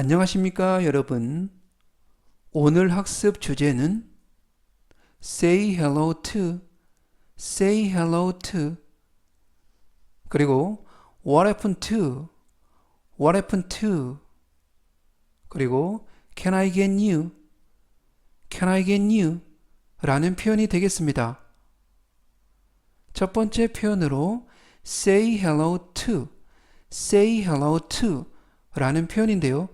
안녕하십니까, 여러분. 오늘 학습 주제는 say hello to, say hello to, 그리고 what happened to, what happened to, 그리고 can I get new, can I get new 라는 표현이 되겠습니다. 첫 번째 표현으로 say hello to, say hello to 라는 표현인데요.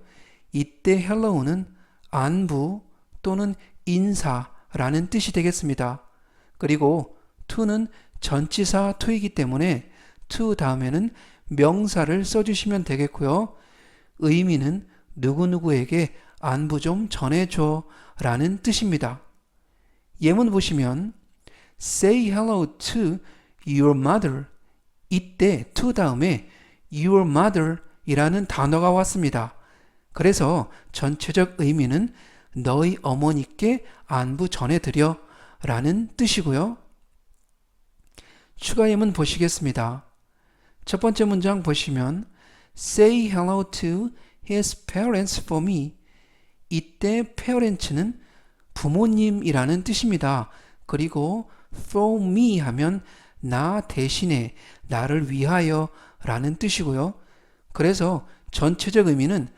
이때 hello는 안부 또는 인사라는 뜻이 되겠습니다. 그리고 to는 전치사 to이기 때문에 to 다음에는 명사를 써주시면 되겠고요. 의미는 누구누구에게 안부 좀 전해줘 라는 뜻입니다. 예문 보시면 say hello to your mother 이때 to 다음에 your mother 이라는 단어가 왔습니다. 그래서 전체적 의미는 너희 어머니께 안부 전해드려 라는 뜻이고요. 추가 예문 보시겠습니다. 첫 번째 문장 보시면 say hello to his parents for me 이때 parents는 부모님이라는 뜻입니다. 그리고 for me 하면 나 대신에 나를 위하여 라는 뜻이고요. 그래서 전체적 의미는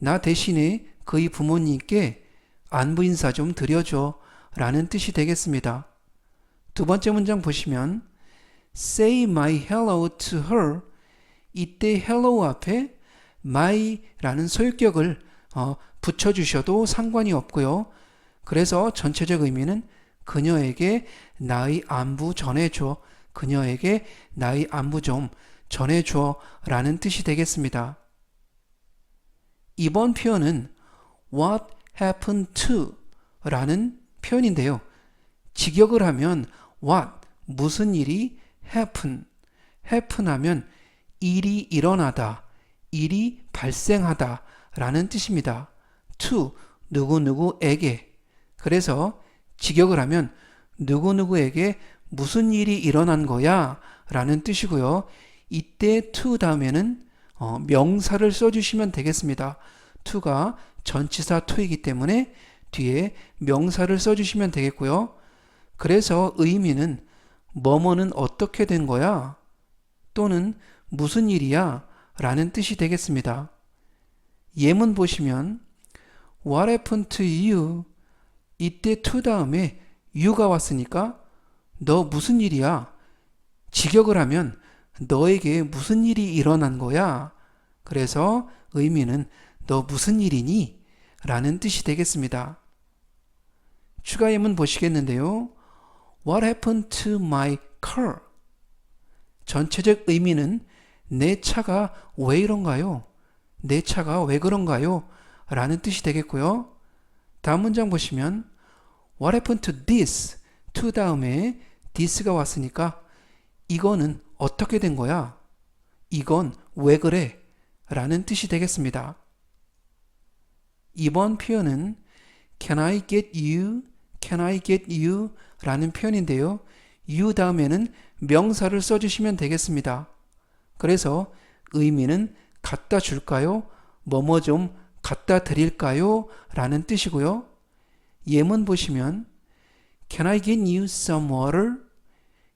나 대신에 그의 부모님께 안부 인사 좀 드려줘 라는 뜻이 되겠습니다. 두 번째 문장 보시면 say my hello to her 이때 hello 앞에 my라는 소유격을 어, 붙여주셔도 상관이 없고요. 그래서 전체적 의미는 그녀에게 나의 안부 전해줘 그녀에게 나의 안부 좀 전해줘 라는 뜻이 되겠습니다. 이번 표현은 what happened to 라는 표현인데요. 직역을 하면 what 무슨 일이 happen happen 하면 일이 일어나다 일이 발생하다 라는 뜻입니다. to 누구누구에게 그래서 직역을 하면 누구누구에게 무슨 일이 일어난 거야 라는 뜻이고요. 이때 to 다음에는 어, 명사를 써주시면 되겠습니다. to가 전치사 to이기 때문에 뒤에 명사를 써주시면 되겠고요. 그래서 의미는 뭐뭐는 어떻게 된 거야? 또는 무슨 일이야? 라는 뜻이 되겠습니다. 예문 보시면 What happened to you? 이때 to 다음에 you가 왔으니까 너 무슨 일이야? 직역을 하면 너에게 무슨 일이 일어난 거야? 그래서 의미는 너 무슨 일이니? 라는 뜻이 되겠습니다. 추가 예문 보시겠는데요. What happened to my car? 전체적 의미는 내 차가 왜 이런가요? 내 차가 왜 그런가요? 라는 뜻이 되겠고요. 다음 문장 보시면 What happened to this? to 다음에 this가 왔으니까 이거는 어떻게 된 거야? 이건 왜 그래? 라는 뜻이 되겠습니다. 이번 표현은 Can I get you? Can I get you? 라는 표현인데요. you 다음에는 명사를 써주시면 되겠습니다. 그래서 의미는 갖다 줄까요? 뭐뭐 좀 갖다 드릴까요? 라는 뜻이고요. 예문 보시면 Can I get you some water?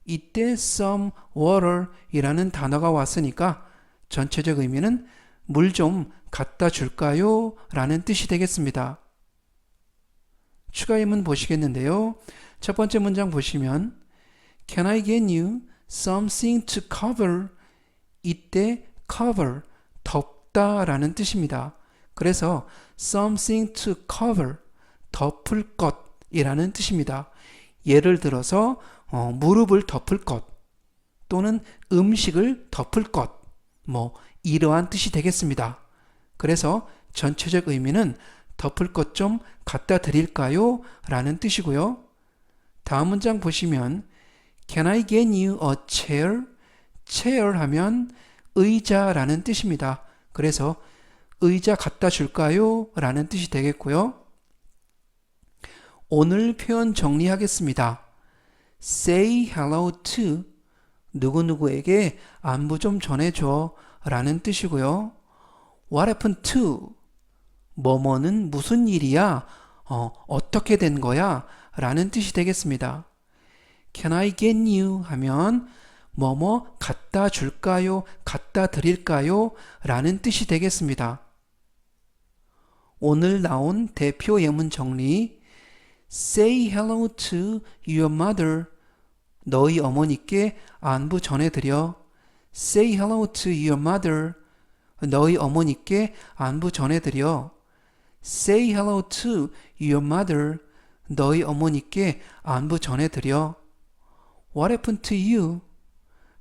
이때 some water 이라는 단어가 왔으니까 전체적 의미는 물 좀 갖다 줄까요? 라는 뜻이 되겠습니다. 추가 예문 보시겠는데요. 첫 번째 문장 보시면 Can I get you something to cover? 이때 cover, 덮다 라는 뜻입니다. 그래서 something to cover, 덮을 것이라는 뜻입니다. 예를 들어서 어, 무릎을 덮을 것 또는 음식을 덮을 것, 뭐 이러한 뜻이 되겠습니다. 그래서 전체적 의미는 덮을 것 좀 갖다 드릴까요? 라는 뜻이고요. 다음 문장 보시면 Can I get you a chair? chair 하면 의자라는 뜻입니다. 그래서 의자 갖다 줄까요? 라는 뜻이 되겠고요. 오늘 표현 정리하겠습니다. Say hello to 누구누구에게 안부 좀 전해줘 라는 뜻이고요. what happened to 뭐뭐는 무슨 일이야? 어, 어떻게 된 거야? 라는 뜻이 되겠습니다. Can I get you? 하면 뭐뭐 갖다 줄까요? 갖다 드릴까요? 라는 뜻이 되겠습니다. 오늘 나온 대표 예문 정리 Say hello to your mother. 너희 어머니께 안부 전해드려. Say hello to your mother. 너희 어머니께 안부 전해드려. Say hello to your mother. 너희 어머니께 안부 전해드려. What happened to you?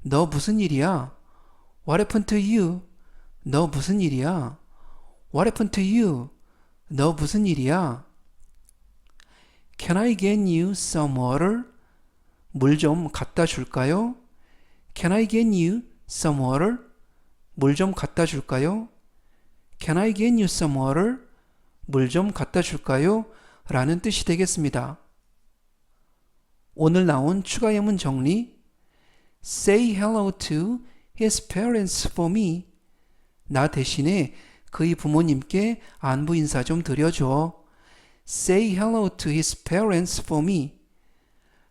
너 무슨 일이야? What happened to you? 너 무슨 일이야? What happened to you? 너 무슨 일이야? Can I get you some water? 물 좀 갖다 줄까요? Can I get you some water? 물 좀 갖다 줄까요? Can I get you some water? 물 좀 갖다 줄까요? 라는 뜻이 되겠습니다. 오늘 나온 추가 예문 정리 Say hello to his parents for me. 나 대신에 그의 부모님께 안부 인사 좀 드려줘. Say hello to his parents for me.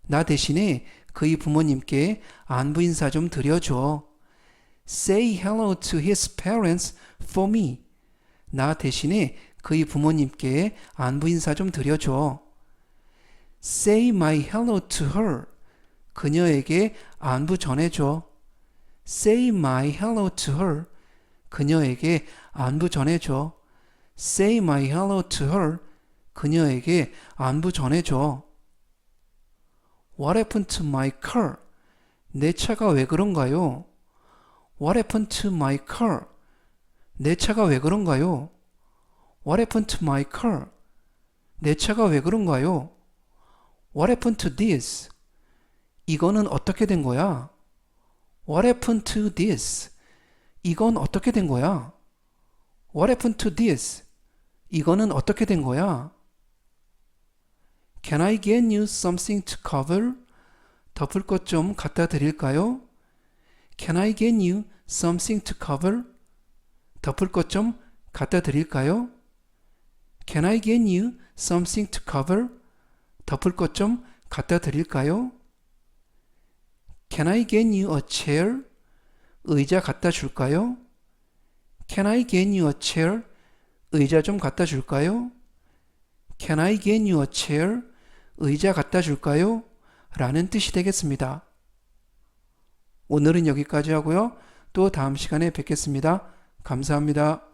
나 대신에 그의 부모님께 안부 인사 좀 드려줘. Say hello to his parents for me. 나 대신에 그의 부모님께 안부 인사 좀 드려줘. Say my hello to her. 그녀에게 안부 전해줘. Say my hello to her. 그녀에게 안부 전해줘. Say my hello to her. 그녀에게 안부 전해줘. What happened to my car? 내 차가 왜 그런가요? What happened to my car? 내 차가 왜 그런가요? What happened to my car? 내 차가 왜 그런가요? What happened to this? 이거는 어떻게 된 거야? What happened to this? 이건 어떻게 된 거야? What happened to this? 이거는 어떻게 된 거야? Can I get you something to cover? 덮을 것 좀 갖다 드릴까요? Can I get you something to cover? 덮을 것 좀 갖다 드릴까요? Can I get you something to cover? 덮을 것 좀 갖다 드릴까요? Can I get you a chair? 의자 갖다 줄까요? Can I get you a chair? 의자 좀 갖다 줄까요? Can I get you a chair? 의자 갖다 줄까요? 라는 뜻이 되겠습니다. 오늘은 여기까지 하고요. 또 다음 시간에 뵙겠습니다. 감사합니다.